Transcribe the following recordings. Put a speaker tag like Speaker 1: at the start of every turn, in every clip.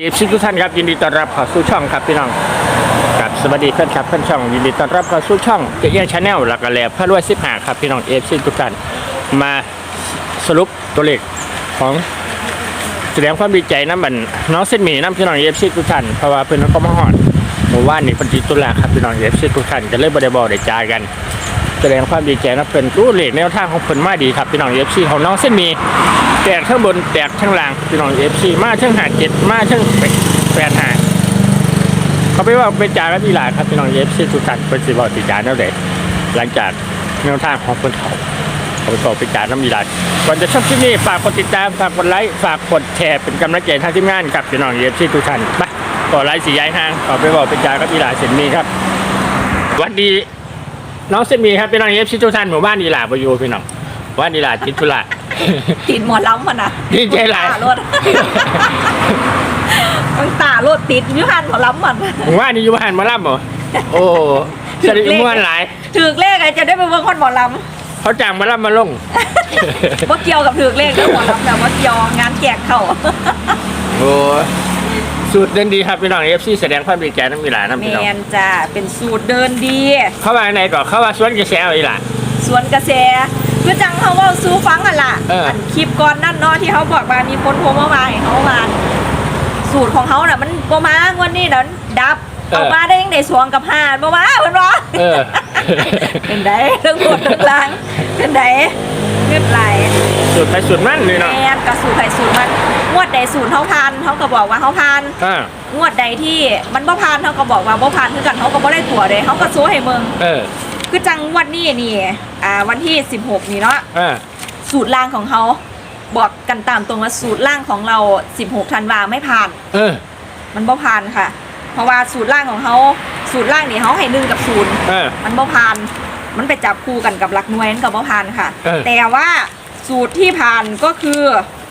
Speaker 1: เอฟซีทุกท่านครับยินดีต้อนรับเข้าสู่ช่องครับพี่น้องกับสวัสดีเพื่อนครับเพื่อนช่องยินดีต้อนรับเข้าสู่ช่องเกียงชาแนลหลักกระแลพระรวยสิบห้าครับพี่น้องเอฟซีทุกท่านมาสรุปตัวเลขของแสดงความดีใจน้ำบันน้องเส้นหมี่น้ำพี่น้องเอฟซีทุกท่านเพราะว่าเพื่อนก็มาหอดหมู่บ้านนี่ปฏิตุลาครับพี่น้องเอฟซีทุกท่านจะเล่นบอลบอลได้จ่ายกัน แสดงความดีใจนะเป็นรู้เลขแนวทางของเพิ่อนมาดีครับพี่น้องเอฟซีของน้องเส้นหมี แตกข้างบนแตกข้างล่างพี่น้องเอฟซีมาเชิงหาเจ็ดมาเชิงแปดหาเขาไปว่าไปจ่ายแล้วอีหลาครับพี่น้องเอฟซีทุกท่านเป็นสิบอกติจ่ายแล้วเด็หลังจากแนวทางของเพิ่นเขาเขาไปบอกไปจ่ายน้ำอีหลาก่อนจะชมคลิปนี้ฝากกดติดตามฝากกดไลค์ฝากกดแชร์เป็นกำลังใจทางทีมงานกับพี่น้องเอฟซีทุกท่านไปต่อไลค์สีย้ายห้างขอไปบอกไปจ่ายกับอีหลาเส้นมีครับวัสดีน้องเซนมีครับเป็นน้องเอฟซีทุกท่านหมู่บ้านดีหลาบอยู่พี่น้องว่านดีหลาทิศทุระ
Speaker 2: ติดหมอล้ำมันนะ
Speaker 1: ดีใจหลาย
Speaker 2: ตารถมันตารถติดอยุหันหมอล้ำมัน
Speaker 1: หมู่บ้านนี้อยู่บ้านมาล่ำเหรอโอ้สนิทหมู่บ้านหลาย
Speaker 2: ถือเลขไงจะได้ไปเบิ่งคนหมอล้
Speaker 1: เขาจ้างมาล่ำมาลงำ
Speaker 2: ว่าเกี่ยวกับถือเลขแล้วหมอล้ำแต่ว่าเกี่ยวงานแจกเขา
Speaker 1: โอ้สูตรเดินดีครับพี่น้องเอฟซีแสดงความดีใจน้ำมีหลายน้ำ
Speaker 2: แม
Speaker 1: พี่น้อง
Speaker 2: นจ้าเป็นสูตรเดินดี
Speaker 1: เข้ามาในก่อนเข้ามาสวนกระแสเอาอีหล่ะ
Speaker 2: สวนกระแส คือจังเขาเว่าสู้ฟังอะล่ะ
Speaker 1: เอออั
Speaker 2: นคลิปก่อนนั่นเนาะที่เขาบอกว่ามีคนโทรมาว่าให้เขามาสูตรของเขาน่ะมันบ่มางวันนี้เดี๋ยวดับเอามาได้ยังได้สวงกับห้าบ่มาเพิ่นว่า
Speaker 1: เออ
Speaker 2: เป็นไดเรื่องบทเรื่องลางเป็นไดเงืดไหล
Speaker 1: สูตรไปสูตรมั่นเลย
Speaker 2: แม
Speaker 1: เนาะ
Speaker 2: นกับสูตรไผ่สูตรมันงวดใดสูตรเขาพานเขาก็บอกว่าเขาพาน
Speaker 1: อ่า ง
Speaker 2: วดใดที่มันบ่พานเขาก็บอกว่าบ่พานคือกันเขาก็บ่ได้ตัวเลยเขาก็โซ่ให้เมือง
Speaker 1: เออ
Speaker 2: คือจังงวันนี้นี่ อ่าวันที่ 16 นี่เนาะ
Speaker 1: อ่า
Speaker 2: สูตรล่างของเขาบอกกันตามตรงว่าสูตรล่างของเรา 16ธันวาไม่ผ่าน
Speaker 1: เออ
Speaker 2: มันบ่ผ่านค่ะ เพราะว่าสูตรล่างของเขาสูตรล่างนี่เขาให้หนึ่งกับศูนย์
Speaker 1: เออ
Speaker 2: มันบ่ผ่าน มันไปจับคู่กันกับหลักหน่วยนั่นกับบ่ผ่านค่ะ
Speaker 1: เออ
Speaker 2: แต่ว่าสูตรที่ผ่านก็คือ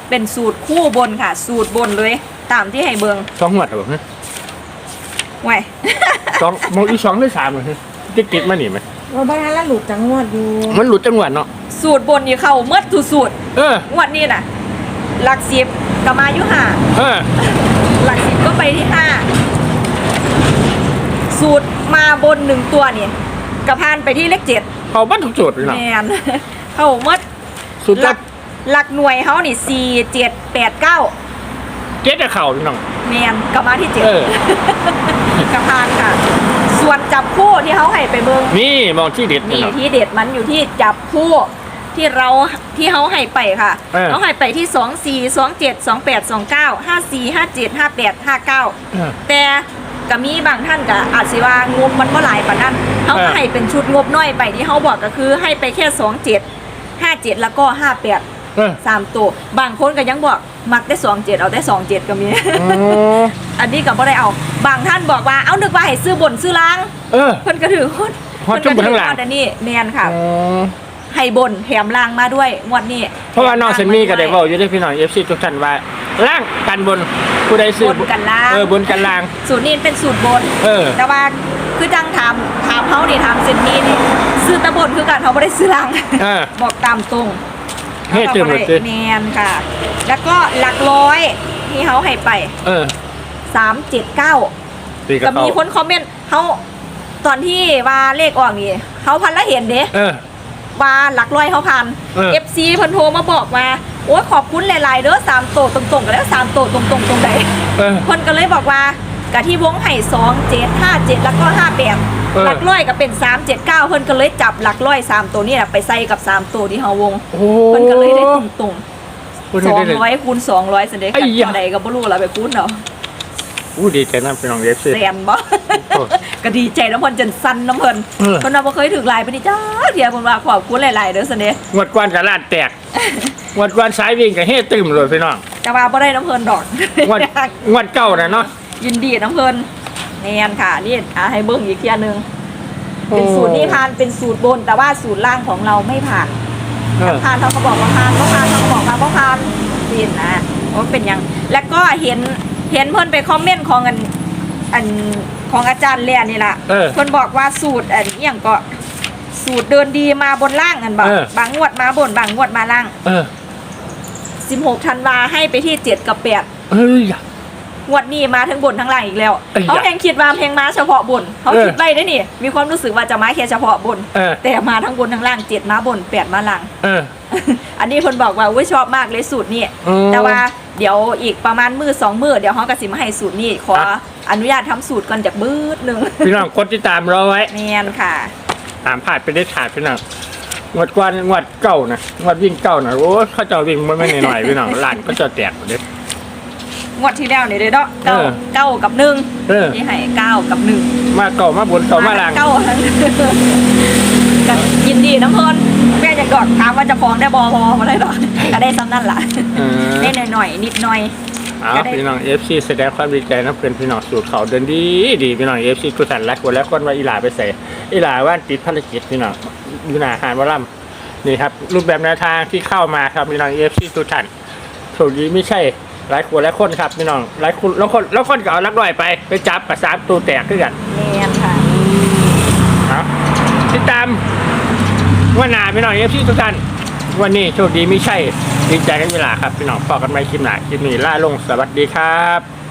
Speaker 2: เป็นสูตรคู่บนค่ะ สูตรบนเลยตามที่ให้เบิง
Speaker 1: สองหมวดเหรอฮะ
Speaker 2: ไว้
Speaker 1: สองมองอีกสองหรือสามเหรอฮะติดติดๆมาหนิไหม
Speaker 3: ว่าบ้านละหลุดจังหวัดอยู่
Speaker 1: มันหลุดจังหวัดเนาะ
Speaker 2: สูตรบนนี่เข้าเมื่อทุกสูตร
Speaker 1: เออ
Speaker 2: งวดนี้น่ะ หลักสิบก็มาอยู่ห้า
Speaker 1: เออ
Speaker 2: หลักสิบก็ไปที่ห้าสูตรมาบนหนึ่งตัวนี่กระพานไปที่เลขเจ็ด
Speaker 1: เอาบ้านทุกจุดเลย
Speaker 2: แม
Speaker 1: เนาะ
Speaker 2: นเข้าเมื่อ
Speaker 1: สุด
Speaker 2: ห
Speaker 1: จั
Speaker 2: ลั
Speaker 1: ด
Speaker 2: กหลักหน่วยเขานี่สี่เจ็ดแปดเก้า
Speaker 1: เจ๊จะเข่าพี่น้อง
Speaker 2: แมนกลับมาที่เจ็ด
Speaker 1: เออ
Speaker 2: กระพานค่ะ ส่วนจับคู่ที่เขาให้ไปเบิง
Speaker 1: นี่มองที่เด็ดพี่
Speaker 2: นี่
Speaker 1: น้อง
Speaker 2: ที่เด็ดมันอยู่ที่จับคู่ที่เราที่เขาให้ไปค่ะ
Speaker 1: เออ
Speaker 2: เขาให้ไปที่สองสี่สองเจ็ดสองแปดสองเก้าห้าสี่ห้าเจ็ดห้าแปดห้าเก้า
Speaker 1: เออ
Speaker 2: แต่ก็มีบางท่านก็อาจสิว่างบมันก็หลายปานนั้นเขา
Speaker 1: เอ
Speaker 2: ก็
Speaker 1: อ
Speaker 2: ให้เป็นชุดงบน้อยไปที่เขาบอกก็คือให้ไปแค่สองเจ็ดห้าเจ็ดแล้วก็ห้าแปด
Speaker 1: เออ
Speaker 2: สามตัวบางคนก็ยังบอกมักได้สองเจ็ดเอาได้สองเจ็ดก็มี
Speaker 1: อ๋อ
Speaker 2: อันนี้ก็บ่ได้เอา บางท่านบอกว่าเอานึกว่าให้ซื้อบนซื้อล้าง
Speaker 1: เออ
Speaker 2: เพิ่นก็ถือคน
Speaker 1: ฮอดจุ่มบนทั้งหลัง
Speaker 2: เพิ่นก็ถือฮอดอันนี้แมนค่ะ
Speaker 1: อ๋อ
Speaker 2: ให้บนแถมล่างมาด้วยงวดนี้
Speaker 1: เพราะว่าน้องเซนมี่ก็ได้บอกอยู่ที่พี่น้องเอฟซีทุกท่านว่าล่างกันบนผู้ใดซื้อบ
Speaker 2: นกันล่าง
Speaker 1: เออบนกันล่าง
Speaker 2: สูตรนี้เป็นสูตรบน
Speaker 1: เออ
Speaker 2: แต่ว่าคือจังถามถามเขานี่ถามเซนนี่นี่ซื้อแตะบนคือกันเขาไม่ได้ซื้อล่าง
Speaker 1: เออ
Speaker 2: บอกตามตรง
Speaker 1: ให้เติมหมด
Speaker 2: เล
Speaker 1: เลย
Speaker 2: แมนค่ะ แล้วก็หลักร้อยที่เขาให้ไป
Speaker 1: เออ
Speaker 2: สามเจ็ดเก้า
Speaker 1: ตีก
Speaker 2: ก็
Speaker 1: ระเป๋า
Speaker 2: มีคนคอมเมนต์เขาตอนที่ว่าเลขออกนี่เขาพันละเห็นเด้
Speaker 1: เออ
Speaker 2: ว่าหลักร้อยเขาพัน
Speaker 1: เออ
Speaker 2: เอฟซีเพิ่นโทรมาบอกว่าโอ้ยขอบคุณหลาย ๆเด้อสามโตตรงๆกันแล้วสามโตตรงๆตรงไหน
Speaker 1: เออ
Speaker 2: เพิ่นก็เลยบอกว่ากะที่วงไห่สองเจ็ดห้าเจ็ดแล้วก็ห้าแปด
Speaker 1: เออ
Speaker 2: หลักร้อยก็เป็นสามเจ็ดเก้าเพิ่นก็เลยจับหลักร้อยสามตัวนี่แหละไปใส่กับสามตัวที่เฮาวง
Speaker 1: โอ้
Speaker 2: เพิ่นก็เลยได้ตรง
Speaker 1: พูด
Speaker 2: ๆ
Speaker 1: ได้
Speaker 2: สอง
Speaker 1: เลย
Speaker 2: ร้อยคูณสองร้อยเสด็จ
Speaker 1: ไอ้
Speaker 2: กัน
Speaker 1: ยะ
Speaker 2: เท่าใดก็บ่รู้ละไปคูณเนาะ
Speaker 1: อู้ดีใจนะพี่น้องเอฟซี
Speaker 2: แสนบ่
Speaker 1: โอ้
Speaker 2: ก็ดีใจน้ำเพิ่นจนสั่นน้ำเพิ่น
Speaker 1: เออ
Speaker 2: เพิ่นว่าบ่เคยถึกหลายปานนี้จ้าเดี๋ยวเพิ่นว่าขอบคุณหลายๆเด้อเสด็จ
Speaker 1: งวดกวนกับลาดแตกงวดกวนสายวิ่งกับเฮ็ดตึมเลยพี่น้อง
Speaker 2: แต่ว่าบ่ได้น้ำเพิ่นดอก
Speaker 1: งวดงวดเก้าน่ะเนาะ
Speaker 2: ยินดีน้ำเพิ่น แน่นค่ะนี่อะให้เบิ่งอีกเทียหนึงเป็นสูตรนี่ผ่านเป็นสูตรบน แต่ว่าสูตรล่างของเราไม่ผ่าน
Speaker 1: เออ
Speaker 2: ผ่านเขาก็บอกว่าผ่านก็ผ่านเขาก็บอกว่าก็ผ่านเห็นนะว่าเป็นหยัง แล้วก็เห็นเห็นเพิ่นไปคอมเมนต์ของอันอันของอาจารย์เลียนนี่ล่ะ
Speaker 1: เออ
Speaker 2: เพิ่นบอกว่าสูตรอันนี้อย่างก็สูตรเดินดีมาบนล่างอันบอก
Speaker 1: เออ
Speaker 2: บางงวดมาบนบางงวดมาล่าง
Speaker 1: เออ
Speaker 2: 16ธันวาให้ไปที่7กับ8
Speaker 1: เฮ้ย
Speaker 2: งวดนี้มาทั้งบนทั้งล่างอีกแล้ว
Speaker 1: เอ้ย
Speaker 2: เขาแพงคิดว่าเพลงมาเฉพาะบนเขา
Speaker 1: เออ
Speaker 2: คิดไปได้นี่ มีความรู้สึกว่าจะมาแค่เฉพาะบน
Speaker 1: เออ
Speaker 2: แต่มาทั้งบนทั้งล่างเจ็ดมาบนแปดมาล่าง
Speaker 1: เออ
Speaker 2: อันนี้คนบอกว่าอุ้ยชอบมากเลยสูตรนี่
Speaker 1: อืม
Speaker 2: แต่ว่าเดี๋ยวอีกประมาณมือสองมือเดี๋ยวเขากระสิมาให้สูตรนี่ขอ
Speaker 1: ครับ
Speaker 2: อนุญาตทำสูตรก่อนจากบืดหนึ่ง
Speaker 1: พี่น้องกดติดตามเราไว้
Speaker 2: แมนค่ะ
Speaker 1: ตามผ่านไปได้ขาดพี่น้องงวดกวนงวดเก้านะงวดวิ่งเก้านะโอ้ยเขาเจะวิ่งมันไม่หน่อยๆพี่น้องหลานก็จะแตกหมดเลย
Speaker 2: งวดที่แล้วนี่เลยเนาะเก้า
Speaker 1: เออ
Speaker 2: เก้ากับหนึ่ง
Speaker 1: เออ
Speaker 2: ที่ให้เก้ากับหนึ่ง
Speaker 1: มาเก่ามาบนเก่ามาล่าง
Speaker 2: เก้ากันยินดีน้ำเพลินแม่จะกอดถามว่าจะฟ้องได้บอบอมาเลยหรอก็ได้ซ้ำนั่นล่ะ
Speaker 1: เออ
Speaker 2: ได้หน่อยๆนิดหน่อย
Speaker 1: เอา
Speaker 2: ก็ได้
Speaker 1: พี่น้องเอฟซีแสดงความดีใจนะเพื่อนพี่น้องสูตรเขาเดินดีดีพี่น้องเอฟซีกุศลรักคนแล้วคนว่าอีหลาไปใส่อีหลาว่านติดภารกิจพี่น้องอยู่หนาหารวอลลัมนี่ครับรูปแบบแนวทางที่เข้ามาครับพี่น้องเอฟซีทุกท่านถูกดีไม่ใช่ หลายคนหลายคนครับพี่น้องหลายคนแล้วคนแล้วคนก็เอาลักลอยไปไปจับประสามตัวแตกขึ้นกัน
Speaker 2: แมนค่ะ
Speaker 1: ครับติดตามว่าหนาพี่น้องเอฟซีทุกท่านวันนี้โชคดีไม่ใช่ดีใจกันเวลาครับพี่น้องพอกันไหมคลิปหนาคลิปนี้ล่าลงสวัสดีครับ